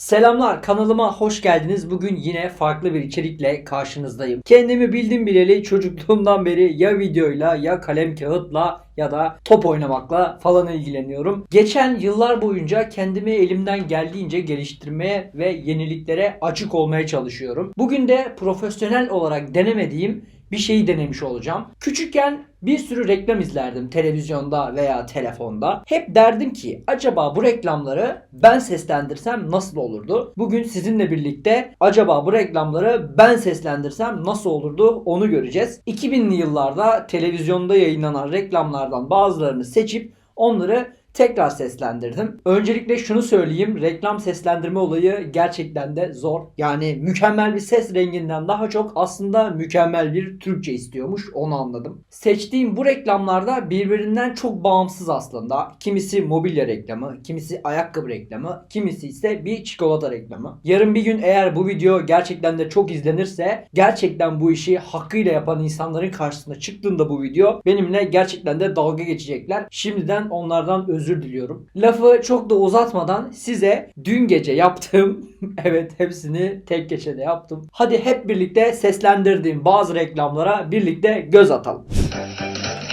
Selamlar kanalıma hoş geldiniz. Bugün yine farklı bir içerikle karşınızdayım. Kendimi bildim bileli çocukluğumdan beri ya videoyla ya kalem kağıtla ya da top oynamakla falan ilgileniyorum. Geçen yıllar boyunca kendimi elimden geldiğince geliştirmeye ve yeniliklere açık olmaya çalışıyorum. Bugün de profesyonel olarak denemediğim bir şeyi denemiş olacağım. Küçükken bir sürü reklam izlerdim televizyonda veya telefonda. Hep derdim ki acaba bu reklamları ben seslendirsem nasıl olurdu? Bugün sizinle birlikte acaba bu reklamları ben seslendirsem nasıl olurdu onu göreceğiz. 2000'li yıllarda televizyonda yayınlanan reklamlardan bazılarını seçip onları tekrar seslendirdim. Öncelikle şunu söyleyeyim. Reklam seslendirme olayı gerçekten de zor. Yani mükemmel bir ses renginden daha çok aslında mükemmel bir Türkçe istiyormuş. Onu anladım. Seçtiğim bu reklamlarda birbirinden çok bağımsız aslında. Kimisi mobilya reklamı, kimisi ayakkabı reklamı, kimisi ise bir çikolata reklamı. Yarın bir gün eğer bu video gerçekten de çok izlenirse gerçekten bu işi hakkıyla yapan insanların karşısına çıktığında bu video benimle gerçekten de dalga geçecekler. Şimdiden onlardan özür diliyorum. Lafı çok da uzatmadan size dün gece yaptığım evet hepsini tek gecede yaptım. Hadi hep birlikte seslendirdiğim bazı reklamlara birlikte göz atalım.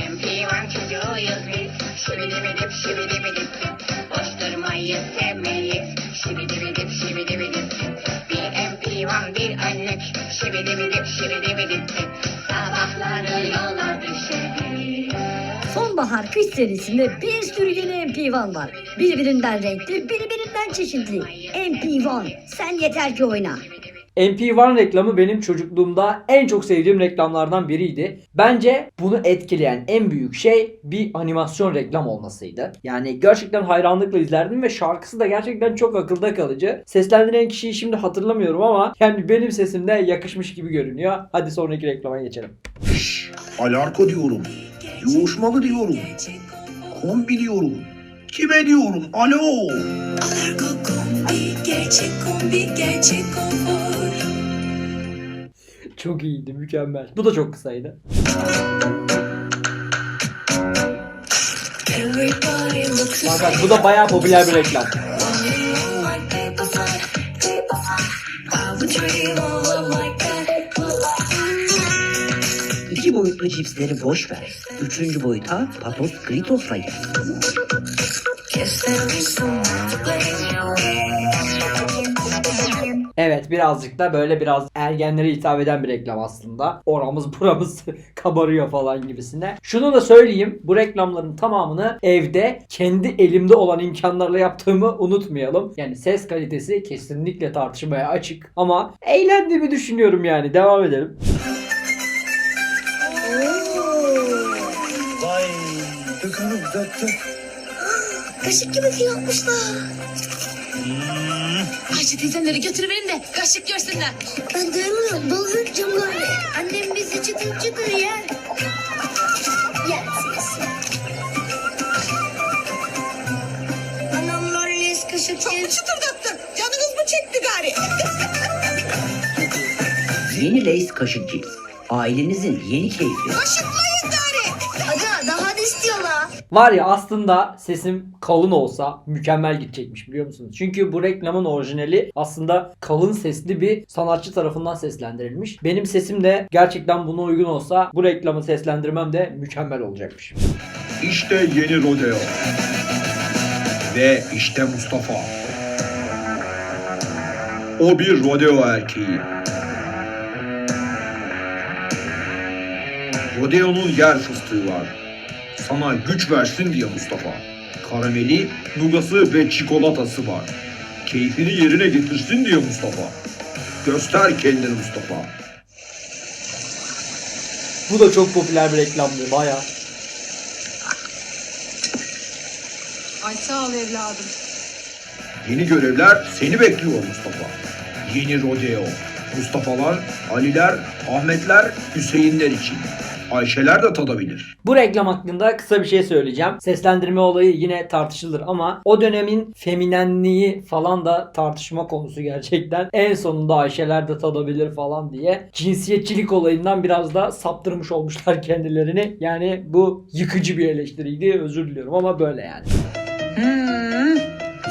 MP1 çocuğuyuz biz Şibidibidip şibidibidip Boş durmayı sevmeyiz Şibidibidip şibidibidip Bir MP1 bir önlük Şibidibidip şibidibidip Sonbahar kış serisinde bir sürü yeni MP1 var. Birbirinden renkli, birbirinden çeşitli. MP1 sen yeter ki oyna. MP1 reklamı benim çocukluğumda en çok sevdiğim reklamlardan biriydi. Bence bunu etkileyen en büyük şey bir animasyon reklam olmasıydı. Yani gerçekten hayranlıkla izlerdim ve şarkısı da gerçekten çok akılda kalıcı. Seslendiren kişiyi şimdi hatırlamıyorum ama yani benim sesimde yakışmış gibi görünüyor. Hadi sonraki reklama geçelim. Alarko diyorum. Yoğuşmalı diyorum. Kombi diyorum. Kime diyorum? Alo. Alarko kombi, gerçek kombi, gerçek konfor. Çok iyiydi, mükemmel. Bu da çok kısaydı. Bak bu da bayağı popüler bir reklam. Boyutlu cipsleri boş ver. Üçüncü boyuta patos Gritos'la gel. Evet birazcık da böyle biraz ergenlere hitap eden bir reklam aslında. Oramız buramız kabarıyor falan gibisine. Şunu da söyleyeyim. Bu reklamların tamamını evde kendi elimde olan imkanlarla yaptığımı unutmayalım. Yani ses kalitesi kesinlikle tartışmaya açık. Ama eğlendiğimi düşünüyorum yani. Devam edelim. Dök. Kaşık gibi fil atmışlar. Ayşe teyzemleri götürüverin de kaşık görsünler. Ben dayanamıyorum. Doldur camları. Annem bizi çıtır çıtır yer. Yersiniz. Anamlar les kaşık Çok mu çıtırdattı? Canınız mı çekti gari? Yeni Lay's kaşık cips. Ailenizin yeni keyfi. Kaşıklayın gari. Aga daha da istiyorlar. Var ya aslında sesim kalın olsa mükemmel gidecekmiş biliyor musunuz? Çünkü bu reklamın orijinali aslında kalın sesli bir sanatçı tarafından seslendirilmiş. Benim sesim de gerçekten buna uygun olsa bu reklamı seslendirmem de mükemmel olacakmış. İşte yeni rodeo. Ve işte Mustafa. O bir rodeo erkeği. Rodeo'nun yer fıstığı var. Sana güç versin diye Mustafa. Karameli, nugası ve çikolatası var. Keyfini yerine getirsin diye Mustafa. Göster kendini Mustafa. Bu da çok popüler bir reklamdı baya. Ay sağ ol evladım. Yeni görevler seni bekliyor Mustafa. Yeni rodeo. Mustafa'lar, Aliler, Ahmetler, Hüseyinler için. Ayşeler de tadabilir. Bu reklam hakkında kısa bir şey söyleyeceğim. Seslendirme olayı yine tartışılır ama o dönemin feminenliği falan da tartışma konusu gerçekten. En sonunda Ayşeler de tadabilir falan diye cinsiyetçilik olayından biraz da saptırmış olmuşlar kendilerini. Yani bu yıkıcı bir eleştiriydi. Özür diliyorum ama böyle yani. Hmm.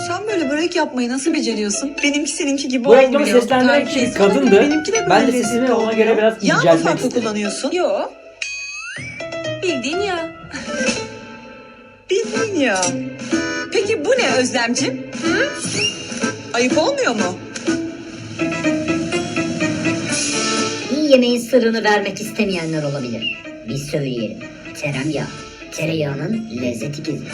Sen böyle böyle börek yapmayı nasıl beceriyorsun? Benimki seninki gibi Bu reklamı olmuyor. seslendiren kişi bir kadındı. Benimki de böyle Ben de sesini ona göre biraz Yağ mı inceltmek farklı istedim. kullanıyorsun? Yo. Bildiğin ya. Bildiğin ya. Peki bu ne Özlemcim? Hı? Ayıp olmuyor mu? İyi yemeğin sırrını vermek istemeyenler olabilir. Biz söyleyelim. Tereyağı. Tereyağının lezzeti gizli.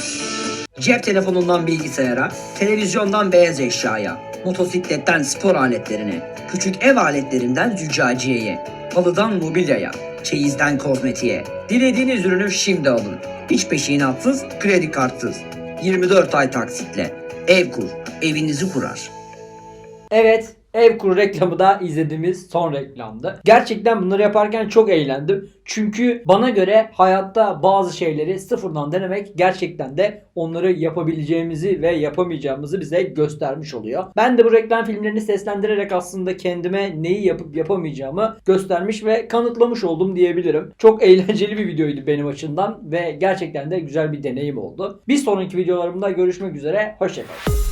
Cep telefonundan bilgisayara, televizyondan beyaz eşyaya, motosikletten spor aletlerine, küçük ev aletlerinden züccaciyeye, halıdan mobilyaya, çeyizden kozmetiğe. Dilediğiniz ürünü şimdi alın. Hiç peşinatsız, kredi kartsız. 24 ay taksitle. Ev kur, evinizi kurar. Evet Evkur reklamı da izlediğimiz son reklamdı. Gerçekten bunları yaparken çok eğlendim. Çünkü bana göre hayatta bazı şeyleri sıfırdan denemek gerçekten de onları yapabileceğimizi ve yapamayacağımızı bize göstermiş oluyor. Ben de bu reklam filmlerini seslendirerek aslında kendime neyi yapıp yapamayacağımı göstermiş ve kanıtlamış oldum diyebilirim. Çok eğlenceli bir videoydu benim açımdan ve gerçekten de güzel bir deneyim oldu. Bir sonraki videolarımda görüşmek üzere. Hoşçakalın.